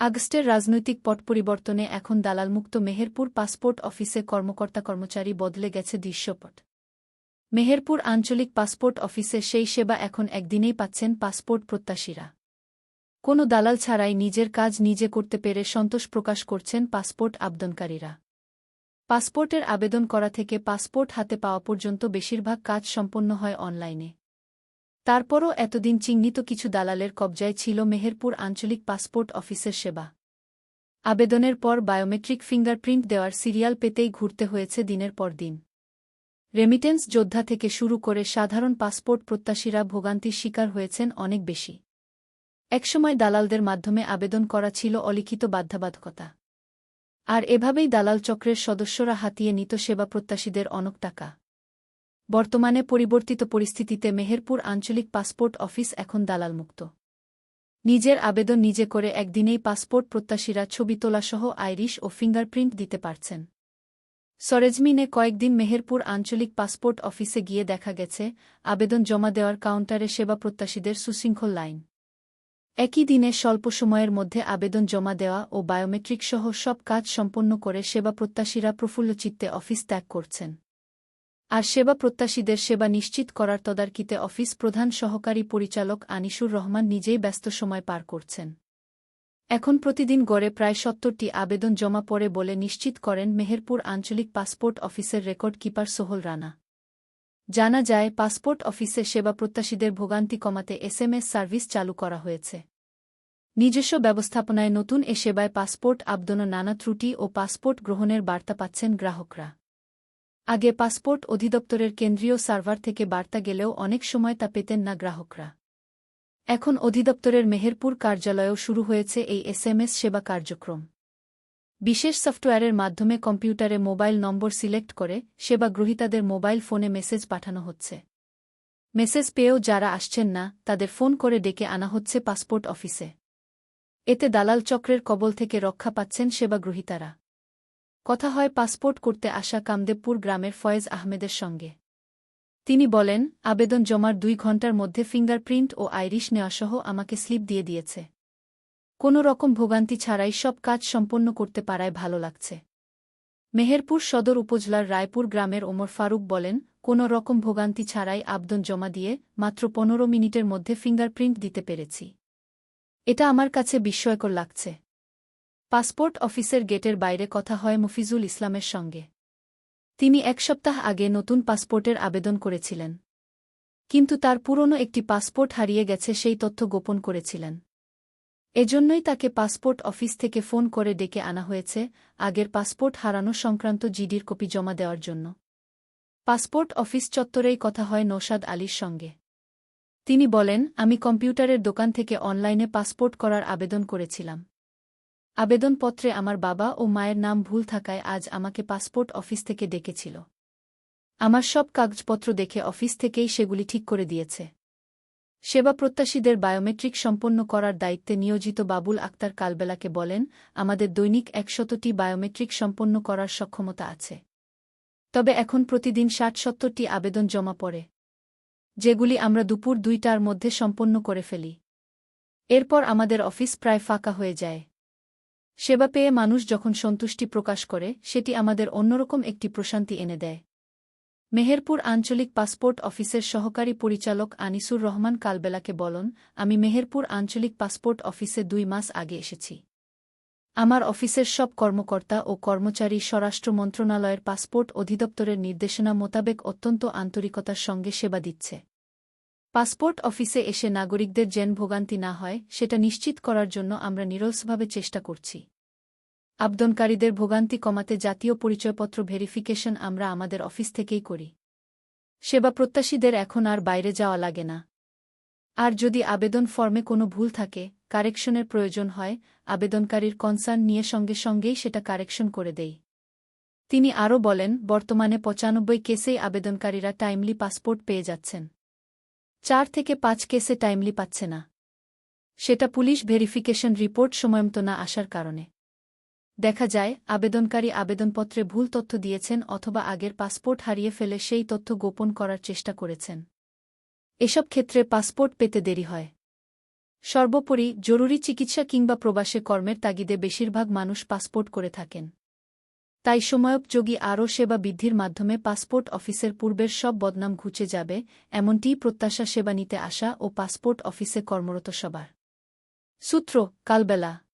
আগস্টের রাজনৈতিক পট পরিবর্তনে এখন দালালমুক্ত মেহেরপুর পাসপোর্ট অফিসে কর্মকর্তা কর্মচারী বদলে গেছে দৃশ্যপট। মেহেরপুর আঞ্চলিক পাসপোর্ট অফিসে সেই সেবা এখন একদিনেই পাচ্ছেন পাসপোর্ট প্রত্যাশীরা। কোনো দালাল ছাড়াই নিজের কাজ নিজে করতে পেরে সন্তোষ প্রকাশ করছেন পাসপোর্ট আবেদনকারীরা। পাসপোর্টের আবেদন করা থেকে পাসপোর্ট হাতে পাওয়া পর্যন্ত বেশিরভাগ কাজ সম্পন্ন হয় অনলাইনে। তারপরও এতদিন চিহ্নিত কিছু দালালের কবজায় ছিল মেহেরপুর আঞ্চলিক পাসপোর্ট অফিসের সেবা। আবেদনের পর বায়োমেট্রিক ফিঙ্গারপ্রিন্ট দেওয়ার সিরিয়াল পেতেই ঘুরতে হয়েছে দিনের পর দিন। রেমিটেন্স যোদ্ধা থেকে শুরু করে সাধারণ পাসপোর্ট প্রত্যাশীরা ভোগান্তির শিকার হয়েছেন অনেক বেশি। একসময় দালালদের মাধ্যমে আবেদন করা ছিল অলিখিত বাধ্যবাধকতা। আর এভাবেই দালাল চক্রের সদস্যরা হাতিয়ে নিত সেবা প্রত্যাশীদের অনেক টাকা। বর্তমানে পরিবর্তিত পরিস্থিতিতে মেহেরপুর আঞ্চলিক পাসপোর্ট অফিস এখন দালালমুক্ত। নিজের আবেদন নিজে করে একদিনেই পাসপোর্ট প্রত্যাশীরা ছবি তোলাসহ আইরিশ ও ফিঙ্গারপ্রিন্ট দিতে পারছেন। সরেজমিনে কয়েকদিন মেহেরপুর আঞ্চলিক পাসপোর্ট অফিসে গিয়ে দেখা গেছে, আবেদন জমা দেওয়ার কাউন্টারে সেবা প্রত্যাশীদের সুশৃঙ্খল লাইন। একই দিনে স্বল্প সময়ের মধ্যে আবেদন জমা দেওয়া ও বায়োমেট্রিক সহ সব কাজ সম্পন্ন করে সেবা প্রত্যাশীরা প্রফুল্লচিত্তে অফিস ত্যাগ করছেন। আর সেবা প্রত্যাশীদের সেবা নিশ্চিত করার তদারকিতে অফিস প্রধান সহকারী পরিচালক আনিসুর রহমান নিজেই ব্যস্ত সময় পার করছেন। এখন প্রতিদিন গড়ে প্রায় সত্তরটি আবেদন জমা পড়ে বলে নিশ্চিত করেন মেহেরপুর আঞ্চলিক পাসপোর্ট অফিসের রেকর্ড কিপার সোহল রানা। জানা যায়, পাসপোর্ট অফিসে সেবা প্রত্যাশীদের ভোগান্তি কমাতে এসএমএস সার্ভিস চালু করা হয়েছে। নিজস্ব ব্যবস্থাপনায় নতুন এ সেবায় পাসপোর্ট আবদন নানা ত্রুটি ও পাসপোর্ট গ্রহণের বার্তা পাচ্ছেন গ্রাহকরা। আগে পাসপোর্ট অধিদপ্তরের কেন্দ্রীয় সার্ভার থেকে বার্তা গেলেও অনেক সময় তা পেতেন না গ্রাহকরা। এখন অধিদপ্তরের মেহেরপুর কার্যালয়েও শুরু হয়েছে এই এসএমএস সেবা কার্যক্রম। বিশেষ সফটওয়্যারের মাধ্যমে কম্পিউটারে মোবাইল নম্বর সিলেক্ট করে সেবা গ্রহীতাদের মোবাইল ফোনে মেসেজ পাঠানো হচ্ছে। মেসেজ পেয়েও যারা আসছেন না, তাদের ফোন করে ডেকে আনা হচ্ছে পাসপোর্ট অফিসে। এতে দালাল চক্রের কবল থেকে রক্ষা পাচ্ছেন সেবা গ্রহীতারা। কথা হয় পাসপোর্ট করতে আসা কামদেবপুর গ্রামের ফয়েজ আহমেদের সঙ্গে। তিনি বলেন, আবেদন জমার দুই ঘণ্টার মধ্যে ফিঙ্গারপ্রিন্ট ও আইরিশ নেওয়াসহ আমাকে স্লিপ দিয়ে দিয়েছে। কোনো রকম ভোগান্তি ছাড়াই সব কাজ সম্পন্ন করতে পারায় ভালো লাগছে। মেহেরপুর সদর উপজেলার রায়পুর গ্রামের ওমর ফারুক বলেন, কোনো রকম ভোগান্তি ছাড়াই আবেদন জমা দিয়ে মাত্র পনেরো মিনিটের মধ্যে ফিঙ্গারপ্রিন্ট দিতে পেরেছি। এটা আমার কাছে বিস্ময়কর লাগছে। পাসপোর্ট অফিসের গেটের বাইরে কথা হয় মফিজুল ইসলামের সঙ্গে। তিনি এক সপ্তাহ আগে নতুন পাসপোর্টের আবেদন করেছিলেন। কিন্তু তার পুরনো একটি পাসপোর্ট হারিয়ে গেছে সেই তথ্য গোপন করেছিলেন। এজন্যই তাকে পাসপোর্ট অফিস থেকে ফোন করে ডেকে আনা হয়েছে আগের পাসপোর্ট হারানো সংক্রান্ত জিডির কপি জমা দেওয়ার জন্য। পাসপোর্ট অফিস চত্বরেই কথা হয় নৌসাদ আলীর সঙ্গে। তিনি বলেন, আমি কম্পিউটারের দোকান থেকে অনলাইনে পাসপোর্ট করার আবেদন করেছিলাম। আবেদনপত্রে আমার বাবা ও মায়ের নাম ভুল থাকায় আজ আমাকে পাসপোর্ট অফিস থেকে ডেকেছিল। আমার সব কাগজপত্র দেখে অফিস থেকেই সেগুলি ঠিক করে দিয়েছে। সেবা প্রত্যাশীদের বায়োমেট্রিক সম্পন্ন করার দায়িত্বে নিয়োজিত বাবুল আক্তার কালবেলাকে বলেন, আমাদের দৈনিক একশতটি বায়োমেট্রিক সম্পন্ন করার সক্ষমতা আছে। তবে এখন প্রতিদিন ষাট সত্তরটি আবেদন জমা পড়ে, যেগুলি আমরা দুপুর দুইটার মধ্যে সম্পন্ন করে ফেলি। এরপর আমাদের অফিস প্রায় ফাঁকা হয়ে যায়। সেবা পেয়ে মানুষ যখন সন্তুষ্টি প্রকাশ করে, সেটি আমাদের অন্যরকম একটি প্রশান্তি এনে দেয়। মেহেরপুর আঞ্চলিক পাসপোর্ট অফিসের সহকারী পরিচালক আনিসুর রহমান কালবেলাকে বলন, আমি মেহেরপুর আঞ্চলিক পাসপোর্ট অফিসে দুই মাস আগে এসেছি। আমার অফিসের সব কর্মকর্তা ও কর্মচারী স্বরাষ্ট্র মন্ত্রণালয়ের পাসপোর্ট অধিদপ্তরের নির্দেশনা মোতাবেক অত্যন্ত আন্তরিকতার সঙ্গে সেবা দিচ্ছে। পাসপোর্ট অফিসে এসে নাগরিকদের যেন ভোগান্তি না হয়, সেটা নিশ্চিত করার জন্য আমরা নিরলসভাবে চেষ্টা করছি। আবদনকারীদের ভোগান্তি কমাতে জাতীয় পরিচয়পত্র ভেরিফিকেশন আমরা আমাদের অফিস থেকেই করি। সেবা প্রত্যাশীদের এখন আর বাইরে যাওয়া লাগে না। আর যদি আবেদন ফর্মে কোনো ভুল থাকে, কারেকশনের প্রয়োজন হয়, আবেদনকারীর কনসার্ন নিয়ে সঙ্গে সঙ্গেই সেটা কারেকশন করে দেই। তিনি আরও বলেন, বর্তমানে পঁচানব্বই কেসেই আবেদনকারীরা টাইমলি পাসপোর্ট পেয়ে যাচ্ছেন। চার থেকে পাঁচ কেসে টাইমলি পাচ্ছে না। সেটা পুলিশ ভেরিফিকেশন রিপোর্ট সময়মতো না আসার কারণে। দেখা যায়, আবেদনকারী আবেদনপত্রে ভুল তথ্য দিয়েছেন অথবা আগের পাসপোর্ট হারিয়ে ফেলে সেই তথ্য গোপন করার চেষ্টা করেছেন। এসব ক্ষেত্রে পাসপোর্ট পেতে দেরি হয়। সর্বোপরি, জরুরি চিকিৎসা কিংবা প্রবাসে কর্মের তাগিদে বেশিরভাগ মানুষ পাসপোর্ট করে থাকেন। তাই সময়োপযোগী আরও সেবা বৃদ্ধির মাধ্যমে পাসপোর্ট অফিসের পূর্বের সব বদনাম ঘুচে যাবে, এমনটিই প্রত্যাশা সেবা নিতে আসা ও পাসপোর্ট অফিসে কর্মরত সবার। সূত্র, কালবেলা।